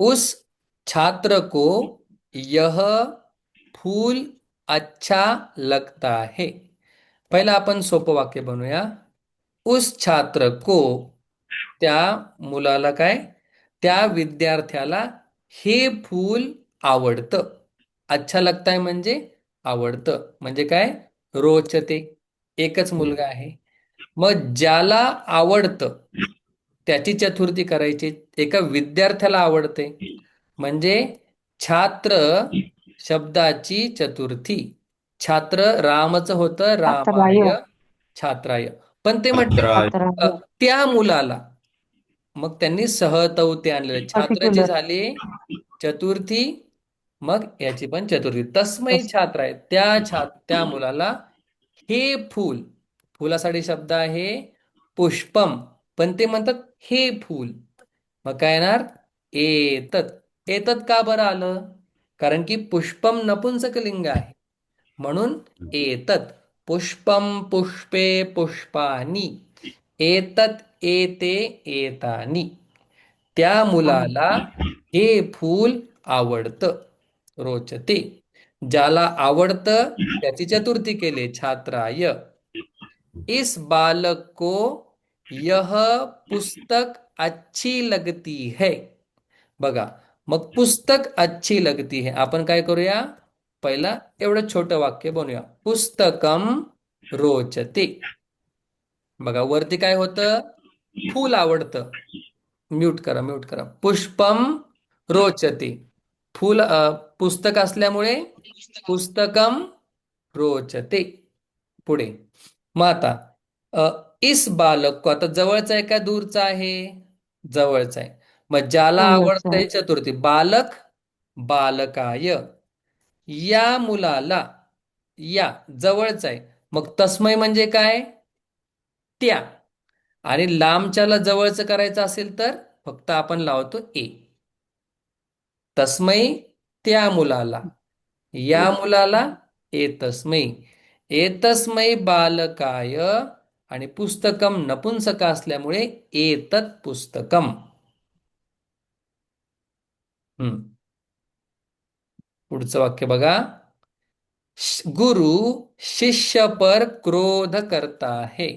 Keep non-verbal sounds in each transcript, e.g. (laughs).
उस छात्र को यह फूल अच्छा लगता है। पहिला आपण सोपं वाक्य बनवूया उस छात्र को त्या मुलाला काय? त्या विद्यार्थ्याला हे फूल आवडतं. अच्छा लगताय म्हणजे आवडतं. म्हणजे काय? रोचते. एकच मुलगा आहे. मग ज्याला आवडतं त्याची चतुर्थी करायची. एका विद्यार्थ्याला आवडते. म्हणजे छात्र शब्दाची चतुर्थी. छात्र रामच होतं रामाय छात्राय. पण ते म्हटलं त्या मुलाला. मग त्यांनी सहतवते आणलेले. छात्राची झाली चतुर्थी. मग याची पण चतुर्थी. तस्मै छात्र आहे त्या छात्र त्या मुलाला हे फूल. फुलासाठी शब्द आहे पुष्पम. पण ते म्हणतात हे फूल. मग काय येणार? एतत. एतत का बरं आलं? कारण की पुष्पम नपुंसकलिंग आहे. म्हणून एतत. पुष्पम पुष्पे पुष्पानी एतत एते एतानी. त्या मुलाला हे फूल आवडतं रोचते. ज्याला आवडतं त्याची चतुर्थी केले छात्राय. इस बालक को यह पुस्तक अच्छी लगती है। बघा मग पुस्तक अच्छी लगती है. आपण काय करूया? पहिला एवढं छोटं वाक्य बनवूया पुस्तकम रोचते. बघा वरती काय होतं? फूल आवडतं. म्यूट करा म्यूट करा. पुष्पम रोचते. फूल पुस्तक असल्यामुळे पुस्तकम रोचते. पुढे. मग आता इस बालक को. आता जवळचा आहे का दूरचा आहे? जवळचा आहे. मग ज्याला आवडतंय चतुर्थी बालक बालकाय. या मुलाला या जवळचा आहे. मग तस्मय म्हणजे काय? त्या. आणि लांबच्याला जवळचं करायचं असेल तर फक्त आपण लावतो ए. तस्मै त्या मुलाला. या मुलाला एतस्मै एतस्मै बालकाय. आणि पुस्तकम नपुंसक असल्यामुळे एतत पुस्तकम. पुढचं वाक्य बघा. गुरु शिष्य पर क्रोध करता है.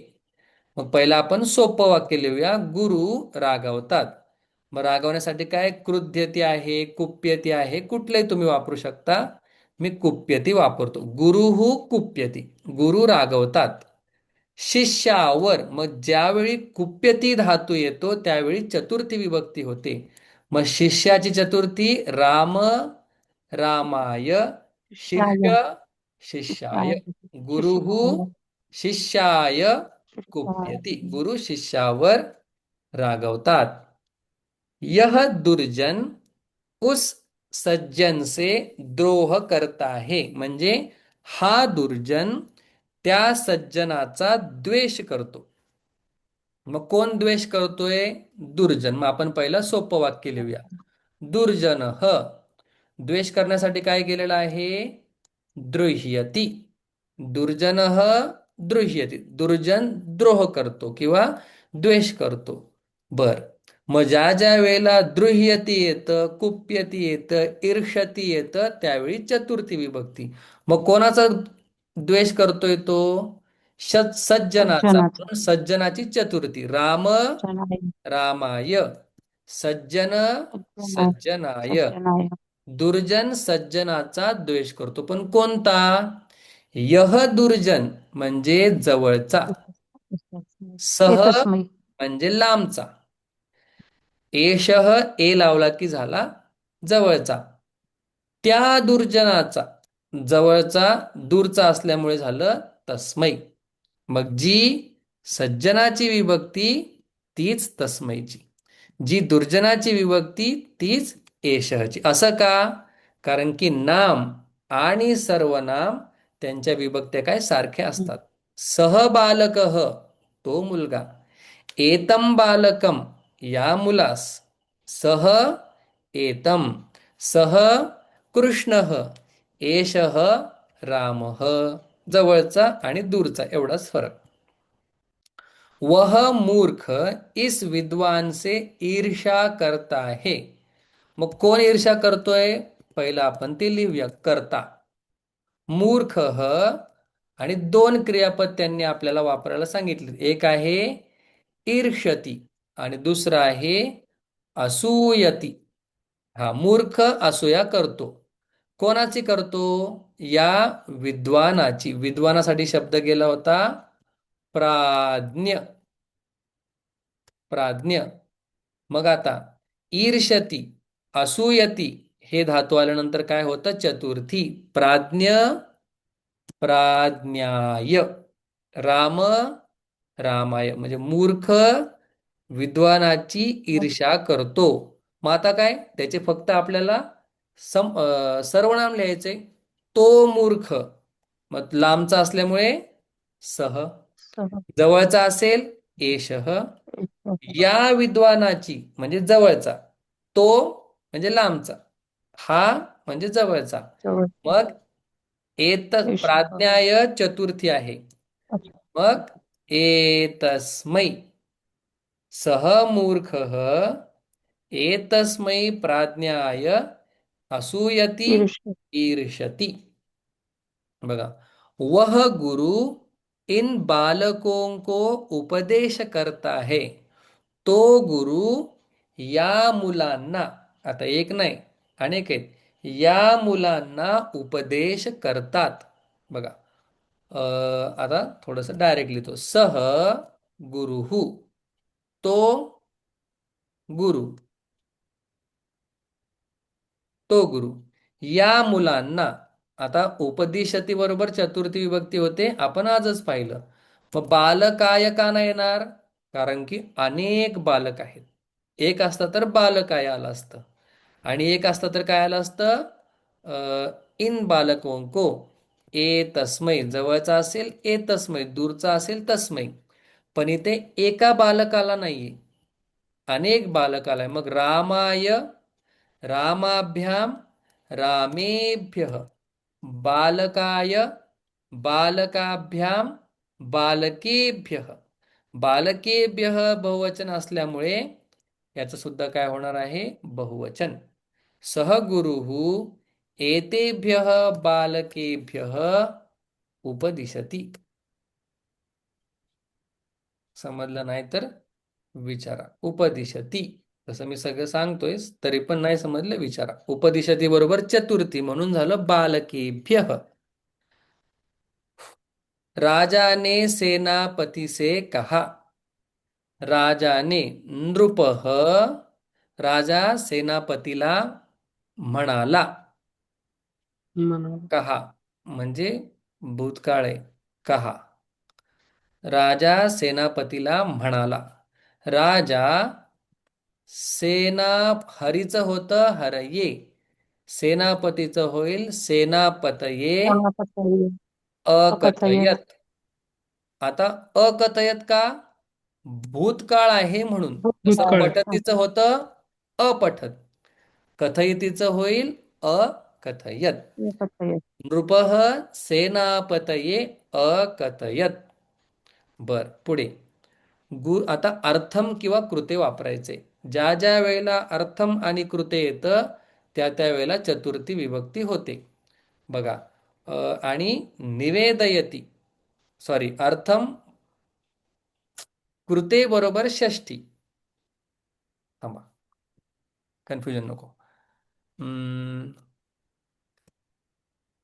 मग पहिला आपण सोपं वाक्य लिहूया. गुरु रागावतात. मग रागवण्यासाठी काय? कृद्यती आहे कुप्यती आहे. कुठलंही तुम्ही वापरू शकता. मी कुप्यती वापरतो. गुरुहू कुप्यती. गुरु रागवतात. शिष्यावर मग ज्यावेळी कुप्यती धातू येतो त्यावेळी चतुर्थी विभक्ती होते. मग शिष्याची चतुर्थी राम रामाय शिष्य शिष्याय. गुरुहू शिष्याय कुप्यती. गुरु शिष्यावर रागवतात. यह दुर्जन उस सज्जन से द्रोह करता है. म्हणजे हा दुर्जन त्या सज्जनाचा द्वेष करतो. मग कोण द्वेष करतोय? दुर्जन. मग आपण पहिला सोपं वाक्य लिहूया. दुर्जन ह. द्वेष करण्यासाठी काय केलेलं आहे? द्रुह्यती दुर्जन ह द्रुह्यती दुर्जन द्रोह करतो किंवा द्वेष करतो. बर. मग ज्या ज्या वेळेला द्रुह्यती येतं कुप्यती येतं ईर्षती येतं त्यावेळी चतुर्थी विभक्ती. मग कोणाचा द्वेष करतोय तो. सज्जनाचा सज्जनाची. चतुर्थी. राम रामाय. सज्जन सज्जनाय. दुर्जन सज्जनाचा द्वेष करतो. पण कोणता? यह दुर्जन म्हणजे जवळचा. सह म्हणजे लांबचा. एशह ए लावला की झाला जवळचा. त्या दुर्जनाचा. जवळचा दूरचा असल्यामुळे झालं तस्मै. मग जी सज्जनाची विभक्ती तीच तस्मैची. जी दुर्जनाची विभक्ती तीच एशहची असं का? कारण की नाम आणि सर्वनाम त्यांच्या विभक्त्या काय? सारख्या असतात. सहबालक तो मुलगा. एतम बालकम या मुलास. सह एतम. सह कृष्ण एश राम. जवळचा आणि दूरचा एवढाच फरक. वह मूर्ख इस विद्वान से ईर्षा करता है. मग कोण ईर्ष्या करतोय? पहिला आपण ते लिहूया करता. मूर्ख आणि दोन क्रियापद त्यांनी आपल्याला वापरायला सांगितले. एक आहे ईर्षती आणि दुसरं आहे असूयती. हा मूर्ख असूया करतो. कोणाची करतो? या विद्वानाची. विद्वानासाठी शब्द गेला होता प्राज्ञ. प्राज्ञ. मग आता ईर्षती असूयती हे धातू आल्यानंतर काय होतं? चतुर्थी. प्राज्ञ प्राज्ञाय. राम रामाय. म्हणजे मूर्ख विद्वानाची ईर्षा करतो. मग आता काय? त्याचे फक्त आपल्याला सम सर्वनाम लिहायचे. तो मूर्ख. मग लांबचा असल्यामुळे सह. जवळचा असेल एशह या विद्वानाची म्हणजे जवळचा तो म्हणजे लांबचा. हा म्हणजे जवळचा. मग एत प्राज्ञाय चतुर्थी आहे. मग एतस्मै सह मूर्ख एतस्मै प्राज्ञाय असूयती ईर्षती बघा वह गुरु इन बालकों को उपदेश करता है तो गुरु या मुलांना आता एक नाही अनेक आहेत या मुलांना उपदेश करतात। बघा आता थोडस डायरेक्ट लिहितो. सह गुरुहू तो गुरु। तो गुरु. या मुलांना आता उपदिशती बरोबर चतुर्थी विभक्ती होते आपण आजच पाहिलं. मग बालकाय का नाही येणार? कारण की अनेक बालक आहेत. एक असतं तर बालकाय आलं असतं? आणि एक असतं तर काय आलं असतं? इन बालकोंको ए तस्मै जवळचा असेल ए तस्मै दूरचा असेल तस्मै. पण इथे एका बालकाला नाहीये. अनेक बालकाला मग रामाय रामाभ्याम रामेभ्य। बालकाय बालकाभ्याम बालकेभ्य। बालकेभ्य बहुवचन असल्यामुळे याचं सुद्धा काय होणार आहे? बहुवचन. सहगुरु एतेभ्य बालकेभ्य उपदिशती। समजलं नाही तर विचारा. उपदिशती. तसं मी सगळं सांगतोय तरी पण नाही समजलं विचारा. उपदिशती बरोबर चतुर्थी म्हणून झालं बालकेभ्य. राजा ने सेनापती से कहा? राजाने नृप राजा सेनापतीला म्हणाला. कहा? म्हणजे भूतकाळे कहा? राजा सेनापतीला म्हणाला. राजा सेना हरीचं होतं हरये. सेनापतीचं होईल सेनापतये. अकथयत. आता अकथयत का? भूतकाळ आहे म्हणून. पठतीचं होतं अपठत. कथयतीचं होईल अकथयत. नृप सेनापतये अकथयत. बर पुढे. गुर आता अर्थम किंवा कृते वापरायचे. ज्या ज्या वेळेला अर्थम आणि कृते येतं त्या त्या वेळेला चतुर्थी विभक्ती होते. बघा आणि निवेदयती सॉरी अर्थम कृते बरोबर षष्ठी. थांबा कन्फ्युजन नको.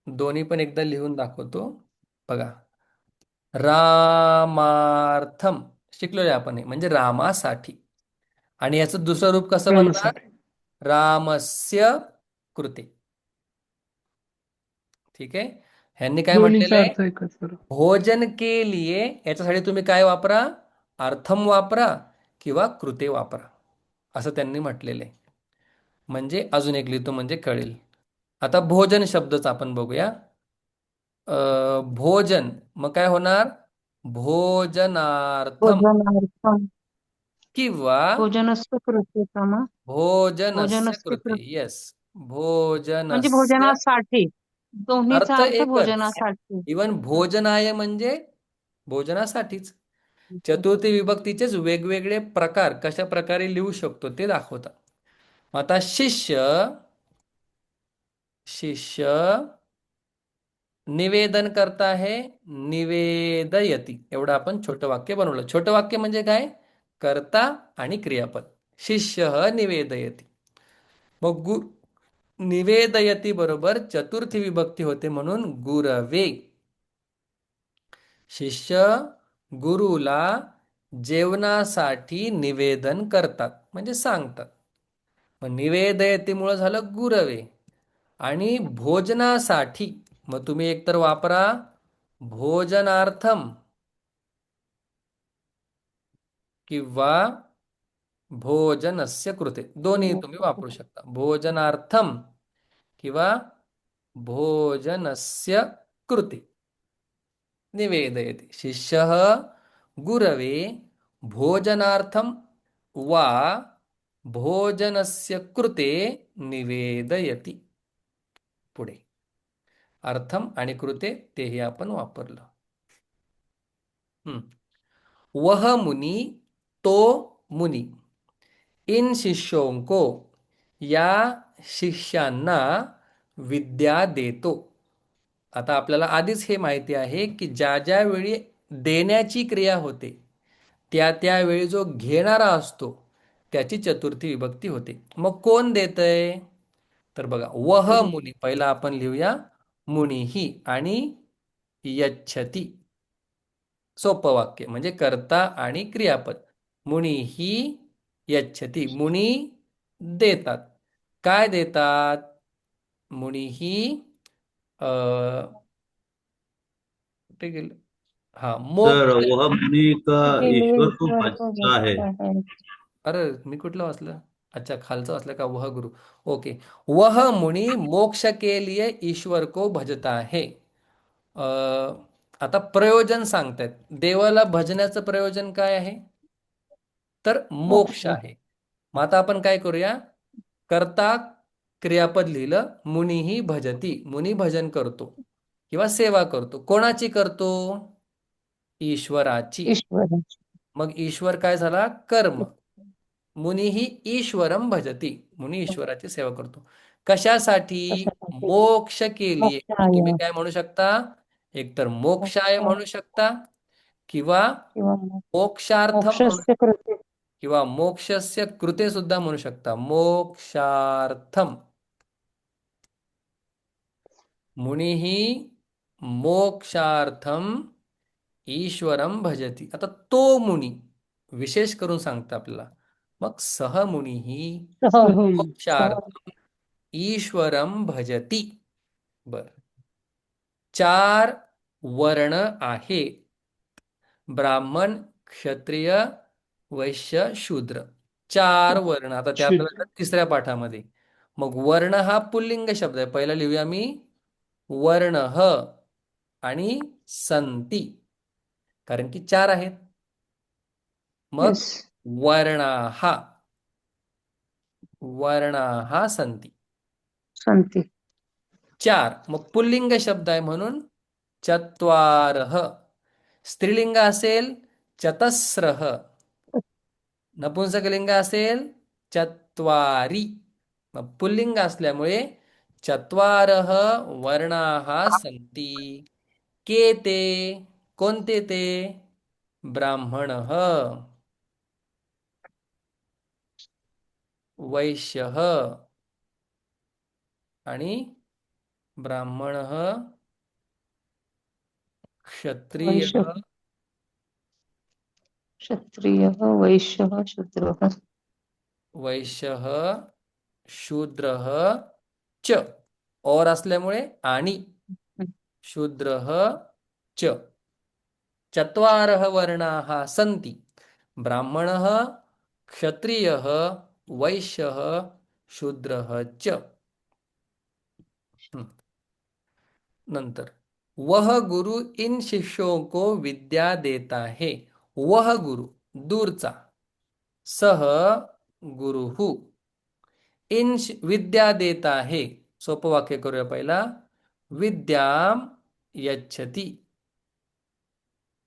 दोन्ही पण एकदा लिहून दाखवतो. बघा रामार्थम शिकलोय आपण म्हणजे रामासाठी. आणि याचं दुसरं रूप कसं म्हणतात रामस्य कृते. ठीक आहे? ह्यांनी काय म्हटलेलं आहे? भोजन के लिए याच्यासाठी तुम्ही काय वापरा? अर्थम वापरा किंवा कृते वापरा. असं त्यांनी म्हटलेलं आहे. म्हणजे अजून एक लिहितो म्हणजे कळेल. आता भोजन शब्दच आपण बघूया. भोजन. मग काय होणार? भोजनार्थम. किंवा भोजनस्य कृते भोजनस्य कृते येस भोजन म्हणजे भोजनासाठी. दोन्हीचा अर्थ अर्थ एकच. भोजनासाठी. इवन भोजनाय म्हणजे भोजनासाठीच. चतुर्थी विभक्तीचेच वेगवेगळे प्रकार कशा प्रकारे लिहू शकतो ते दाखवतात आता शिष्य शिष्य निवेदन करता है निवेदयती. एवढं आपण छोटं वाक्य बनवलं. छोटं वाक्य म्हणजे काय? कर्ता आणि क्रियापद. शिष्य निवेदयती. मग गु निवेदयती बरोबर चतुर्थी विभक्ती होते म्हणून गुरवे. शिष्य गुरुला जेवणासाठी निवेदन करतात म्हणजे सांगतात. मग निवेदयतीमुळं झालं गुरवे. आणि भोजनासाठी मग तुम्ही एकतर वापरा भोजनार्थम किंवा भोजनस्य कृते. दोन्ही तुम्ही वापरू शकता. भोजनार्थम किंवा भोजनस्य कृते. निवेदयति. शिष्यः गुरवे भोजनार्थं वा भोजनस्य कृते निवेदयति. पुढे. अर्थम आणि कृते तेही आपण वापरलं. वह मुनी तो मुनी. इन शिष्यों को या शिष्यांना विद्या देतो. आता आपल्याला आधीच हे माहिती आहे की ज्या ज्या वेळी देण्याची क्रिया होते त्या त्यावेळी जो घेणारा असतो त्याची चतुर्थी विभक्ती होते. मग कोण देतय? तर बघा वह मुनी. पहिला आपण लिहूया मुनीही आणि यच्छती. सोपं वाक्य म्हणजे कर्ता आणि क्रियापद. मुनीही यच्छती मुनी देतात. काय देतात? मुनीही अ कुठे गेलं? हा मुनि है. है. अरे मी कुठलं वाचलं? अच्छा खालचं वाचलं का? वह गुरु. ओके. वह मुनी मोक्ष के लिए ईश्वर को भजता है. अ, आता प्रयोजन सांगतायत. देवाला भजण्याचं प्रयोजन काय आहे? तर मोक्ष आहे. मग आता आपण काय करूया? करता क्रियापद लिहिलं मुनीही भजती. मुनी भजन करतो किंवा सेवा करतो. कोणाची करतो? ईश्वराची. ईश्वर मग ईश्वर काय झाला? कर्म. (laughs) मुनीही ईश्वरम भजती. मुनी (laughs) ईश्वराची सेवा करतो. कशासाठी? मोक्ष मोक्षाय. तुम्ही काय म्हणू शकता? एकतर मोक्षाय. म्हणू शकता किंवा किंवा किंवा मोक्षस्य कृते सुद्धा म्हणू शकता. मोक्षार्थम. मुनीही मोक्षार्थम ईश्वरम भजती. आता तो मुनी विशेष करून सांगता आपल्याला मग सहमुनीही मोक्षार्थम ईश्वरम भजती. बर. चार वर्ण आहे. ब्राह्मण क्षत्रिय वैश्य शूद्र. चार वर्ण. आता ते आपल्याला येतात तिसऱ्या पाठामध्ये. मग वर्ण हा पुल्लिंग शब्द आहे. पहिला लिहूया मी. वर्ण ह आणि संती. कारण की चार आहेत. मग Yes. वर्णाहा वर्णाहा संती. संती. चार. मग पुल्लिंग शब्द आहे म्हणून चत्वारः. स्त्रीलिंग असेल चतस्रः. नपुंसकलिंग असेल चत्वारी. मग पुल्लिंग असल्यामुळे चत्वारः वर्णाः सन्ति. के ते? कोणते ते? ब्राह्मणः. वैश्यः. आणि ब्राह्मणः. क्षत्रियः. क्षत्रिय वैश्यः शूद्रः। वैश्य शूद्र च। और असल्यामुळे आणि। शूद्रः च। चत्वारः वर्णाः सन्ति। ब्राह्मणः क्षत्रियः वैश्यः शूद्रः च। नंतर। वह गुरु इन शिष्यों को विद्या देता है। वह गुरु दूरचा। सह गुरुहु। इन शि- विद्या देता है। सोपं वाक्य करूया पहिला. विद्याम यच्छति।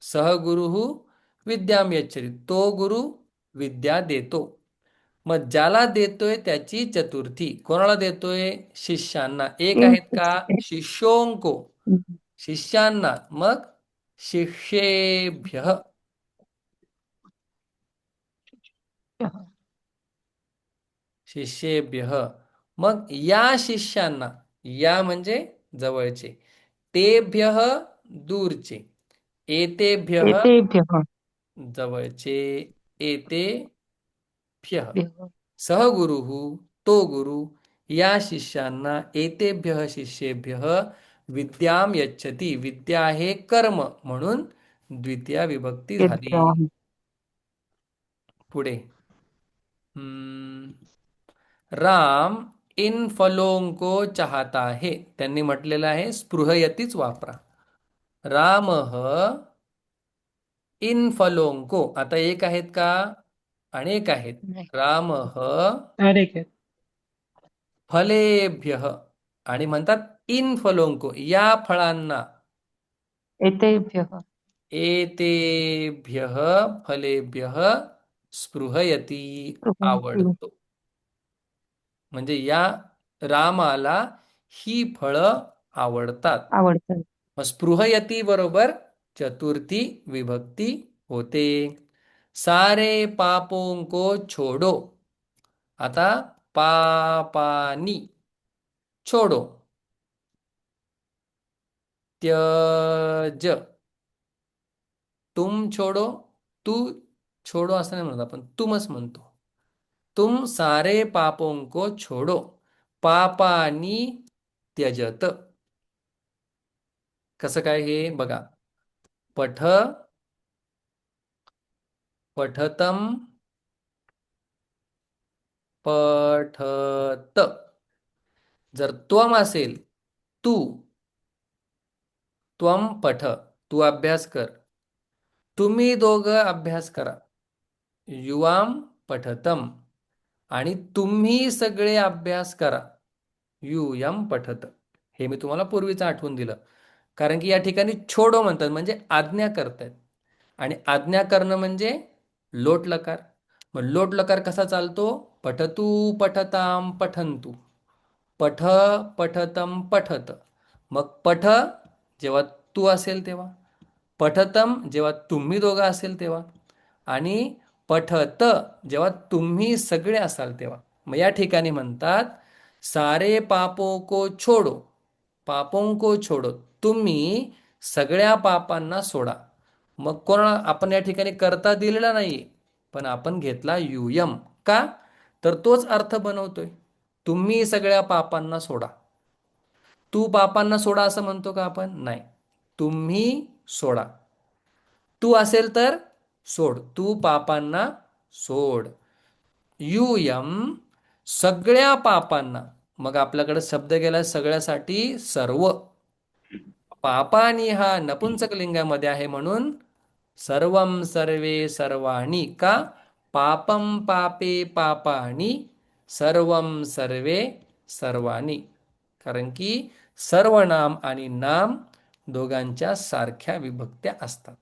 सह गुरुहु विद्याम यच्छति। तो गुरु विद्या देतो। मग ज्याला देतोय त्याची चतुर्थी. कोणाला देतोय? शिष्यांना. एक आहेत का? शिष्योंको. शिष्यांना. मग शिष्येभ्य. शिष्येभ्य. मग या शिष्यांना या म्हणजे जवळचे तेभ्य दूरचे एतेभ्य जवळचे एतेभ्य. सहगुरु तो गुरु या शिष्यांना एतेभ्य शिष्येभ्य विद्याम यच्छती. विद्या हे कर्म म्हणून द्वितीय विभक्ती झाली. पुढे. हम्म, राम इन फलों को चाहता है त्यांनी म्हटलेलं आहे स्पृहयतीच वापरा. राम इन फलों को आता एक आहेत का? अनेक आहेत. नाही. राम अनेक आहेत. फलेभ्य. आणि म्हणतात इन फलोंको. या फळांना. एतेभ्यः. एतेभ्य फलेभ्य स्पृहयती. आवडतो. म्हणजे या रामाला ही फळं आवडतात. मग स्पृहयती बरोबर चतुर्थी विभक्ती होते. सारे पापों को छोडो. आता पापानी छोडो. त्यज. तुम छोडो तू छोडो असं नाही म्हणत आपण. तुमच म्हणतो. तुम सारे पापोंको छोडो. पापानी त्यजत. कसं काय हे? बघा. पठ पठतम पठत. जर त्वम असेल तू त्वम पठ तू अभ्यास कर. तुम्ही दोघं अभ्यास करा. युवाम पठतम. आणि तुम्ही सगळे अभ्यास करा. युयम पठत. हे मी तुम्हाला पूर्वीच आठवून दिलं. कारण की या ठिकाणी छोडो म्हणतात म्हणजे आज्ञा करतायत. आणि आज्ञा करणं म्हणजे लोट लकार. मग लोट लकार कसा चालतो? पठतू पठताम पठंतू पठ पठतम पठत. मग पठ जेव्हा तू असेल तेव्हा. पठतम जेव्हा तुम्ही दोघं असेल तेव्हा. आणि पठत. जेव्हा तुम्ही सगळे असाल तेव्हा. मग या ठिकाणी म्हणतात सारे पापो को छोडो. पापों को छोडो. तुम्ही सगळ्या पापांना सोडा. मग कोणाला आपण या ठिकाणी करता दिलेला नाही पण आपण घेतला युयम. का? तर तोच अर्थ बनवतोय. तुम्ही सगळ्या पापांना सोडा. तू पापांना सोडा असं म्हणतो का आपण? नाही. तुम्ही सोडा. तू असेल तर? सोड. तू पापांना सोड. युयम सगळ्या पापांना. मग आपल्याकडे शब्द गेला सगळ्यासाठी सर्व. पापानी हा नपुंसक लिंगामध्ये आहे म्हणून सर्वम सर्वे सर्वाणी का? पापम पापे पापानी सर्वम सर्वे सर्वाणी. कारण की सर्वनाम आणि नाम दोघांच्या सारख्या विभक्त्या असतात.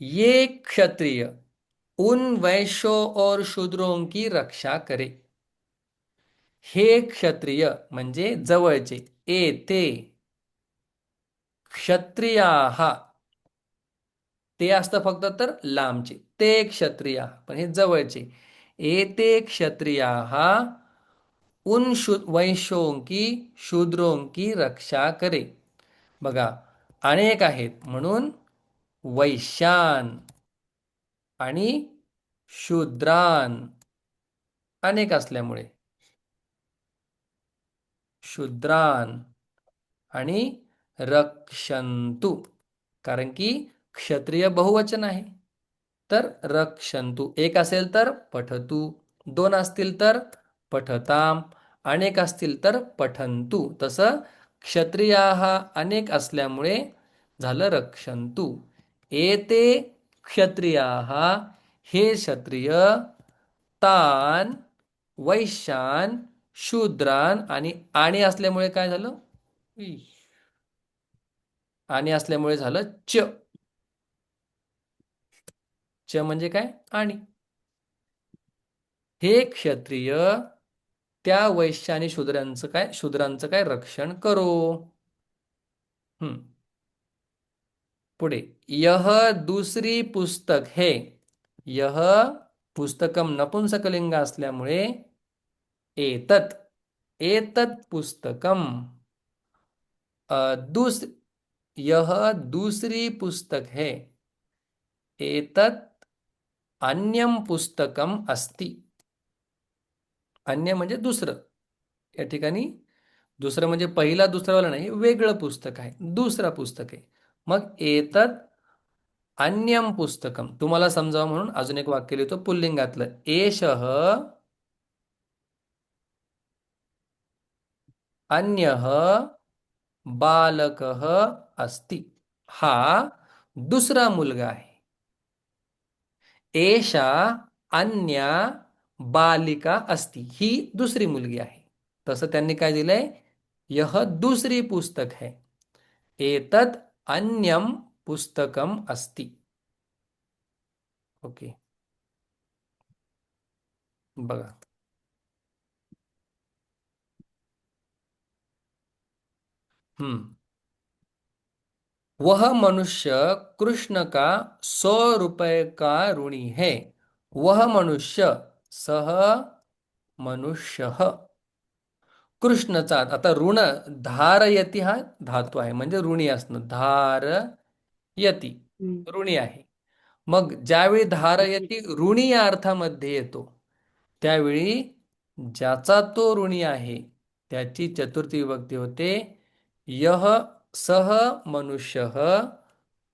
ये क्षत्रिय उन वैश्यों और शूद्रों की रक्षा करे। हे क्षत्रिय म्हणजे जवळचे ए ते क्षत्रिया ते असतं फक्त तर लांबचे ते क्षत्रिया पण हे जवळचे एते क्षत्रिया उन शु वैश्यों की शूद्रों की रक्षा करे. बघा अनेक आहेत म्हणून वैश्यान आणि शूद्रान. अनेक असल्यामुळे. शूद्रान आणि रक्षंतु. कारण की क्षत्रिय बहुवचन आहे. तर रक्षंतु एक असेल तर पठतू. दोन असतील तर पठताम. अनेक असतील तर पठंतु. तसं क्षत्रिया अनेक असल्यामुळे झालं रक्षंतु. एते क्षत्रिया हे क्षत्रिय तान वैश्यान शूद्रान आणि आणि असल्यामुळे काय झालं? आणि असल्यामुळे झालं च. च म्हणजे काय? आणि. हे क्षत्रिय त्या वैश्य आणि शूद्रांचं काय? शूद्रांचं काय? रक्षण करो. हम्म. पुढे. यह दुसरी पुस्तक. हे. यह पुस्तकम नपुंसकलिंग असल्यामुळे एतत. एतत पुस्तकम दुस यह दुसरी पुस्तक. हे. एतत अन्यम पुस्तकम अस्ति. अन्य म्हणजे दुसरं. या ठिकाणी दुसरं म्हणजे पहिला दुसरावाला नाही वेगळं पुस्तक आहे. दुसरा पुस्तक आहे. मग एतत अन्यम पुस्तकम तुम्हाला समजावं म्हणून अजून एक वाक्य लिहितो. पुल्लिंगातलं. एषः अन्यः बालकः अस्ति. हा दुसरा मुलगा आहे. एषा अन्या बालिका अस्ति. ही दुसरी मुलगी आहे. तसं त्यांनी काय दिलंय? यह दुसरी पुस्तक है. एतत् अन्यम पुस्तकम अस्ति। ओके। बघा हम्म। वह मनुष्य कृष्ण का सौ रुपए का ऋणी है। वह मनुष्य सह मनुष्य। कृष्णचा आता ऋण धारयती हा धातू आहे. म्हणजे ऋणी असणं. धारयती. ऋणी आहे. मग ज्यावेळी धारयती ऋणी या अर्थामध्ये येतो त्यावेळी ज्याचा तो ऋणी आहे त्याची चतुर्थी विभक्ती होते. यह सह मनुष्य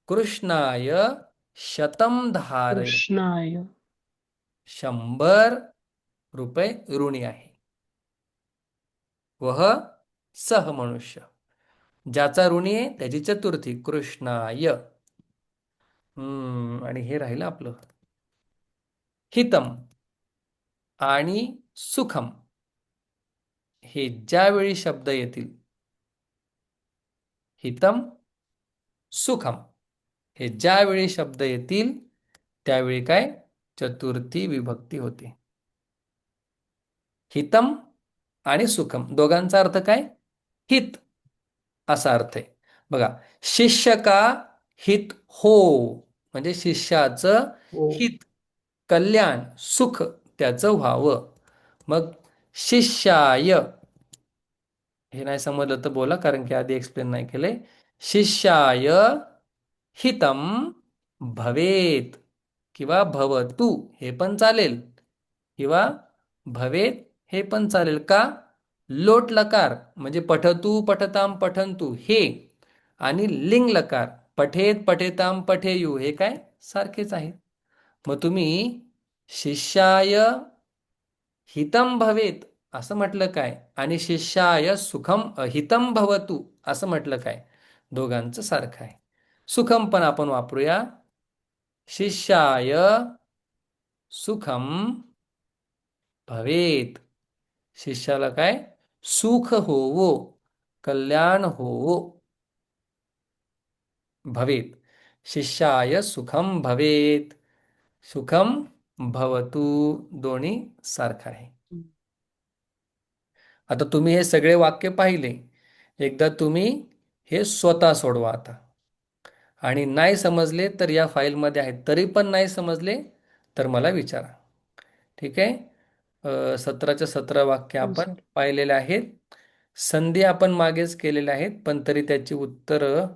कृष्णाय शतम धारय कृष्णाय. शंभर रुपये ऋणी आहे. वह सह मनुष्य। ज्याचा ऋणी आहे त्याची चतुर्थी कृष्णाय। हम्म आणि हे राहिलं आपलं. हितम आणि सुखम हे ज्यावेळी शब्द येतील हितम सुखम हे ज्यावेळी शब्द येतील त्यावेळी काय? चतुर्थी विभक्ती होते. हितम आणि सुखम. दोघांचा अर्थ काय? हित. असा अर्थ आहे. बघा शिष्य का हित हो? म्हणजे शिष्याचं हो. हित कल्याण सुख त्याचं व्हावं. मग शिष्याय. हे नाही समजलं तर बोला कारण की आधी एक्सप्लेन नाही केले. शिष्याय हितम भवेत किंवा भवतु. हे पण चालेल. किंवा भवेत हे पण चालेल का? लोट लकार म्हणजे पठतू पठताम पठंतू हे. आणि लिंग लकार पठेत पठेताम पठेयू हे काय? सारखेच आहे मग तुम्ही शिष्याय हितम भवेत असं म्हटलं काय? आणि शिष्याय सुखम हितम भवतु असं म्हटलं काय? दोघांचं सारखं आहे. सुखम पण आपण वापरूया. शिष्याय सुखम भवेत. शिष्याला काय? सुख होवो कल्याण होवो. भवेत. शिष्याय सुखम भवेत. सुखम भवतु दोन्ही सारखं आहे. आता तुम्ही हे सगळे वाक्य पाहिले. एकदा तुम्ही हे स्वतः सोडवा आता. आणि नाही समजले तर या फाईलमध्ये आहेत. तरी पण नाही समजले तर मला विचारा. ठीक आहे? सतराच्या सतरा वाक्य आपण पाहिलेले आहेत. संधी आपण मागेच केलेल्या आहेत पण तरी त्याची उत्तरं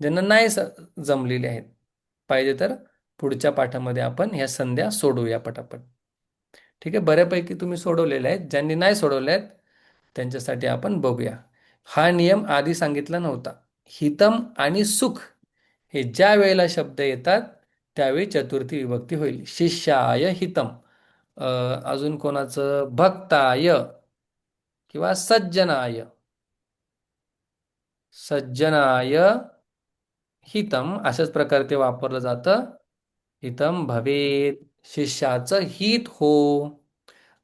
ज्यांना नाही स जमलेली आहेत. पाहिजे तर पुढच्या पाठामध्ये आपण ह्या संध्या सोडवूया पटापट. ठीक आहे? बऱ्यापैकी तुम्ही सोडवलेल्या आहेत. ज्यांनी नाही सोडवल्या आहेत त्यांच्यासाठी आपण बघूया. हा नियम आधी सांगितला नव्हता. हितम आणि सुख हे ज्या वेळेला शब्द येतात त्यावेळी चतुर्थी विभक्ती होईल. शिष्याय हितम. अजून कोणाचं? भक्ताय किंवा सज्जनाय. सज्जनाय हितम अशाच प्रकारे ते वापरलं जातं. हितम भवेत शिष्याचं हित हो.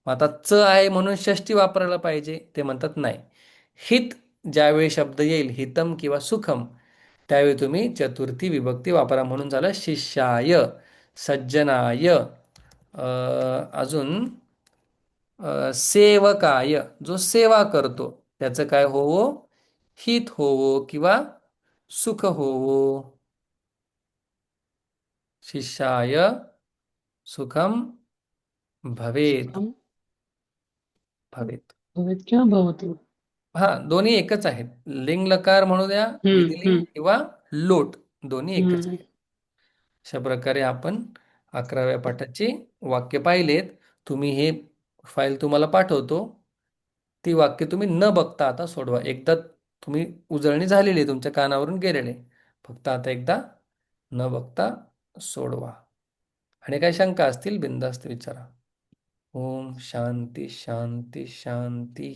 मग आता च आहे म्हणून षष्टी वापरायला पाहिजे ते म्हणतात नाही. हित ज्यावेळी शब्द येईल हितम किंवा सुखम त्यावेळी तुम्ही चतुर्थी विभक्ती वापरा म्हणून झालं शिष्याय. सज्जनाय. अजून सेवकाय जो सेवा करतो त्याचं काय होवो? हित होवो किंवा सुख होवो? शिष्याय सुखम भवेत. भवेत. हा दोन्ही एकच आहेत. लिंग लकार म्हणू द्या किंवा लोट दोन्ही एकच हम्म आहे अशा प्रकारे आपण अकराव्या पाठाचे वाक्य पाहिलेत तुम्ही हे फाईल तुम्हाला पाठवतो. ती वाक्य तुम्ही न बघता आता सोडवा. एकदा तुम्ही उजळणी झालेली आहे तुमच्या कानावरून गेलेले फक्त आता एकदा न बघता सोडवा. आणि काय शंका असतील बिंदास्त विचारा. ओम शांती शांती शांती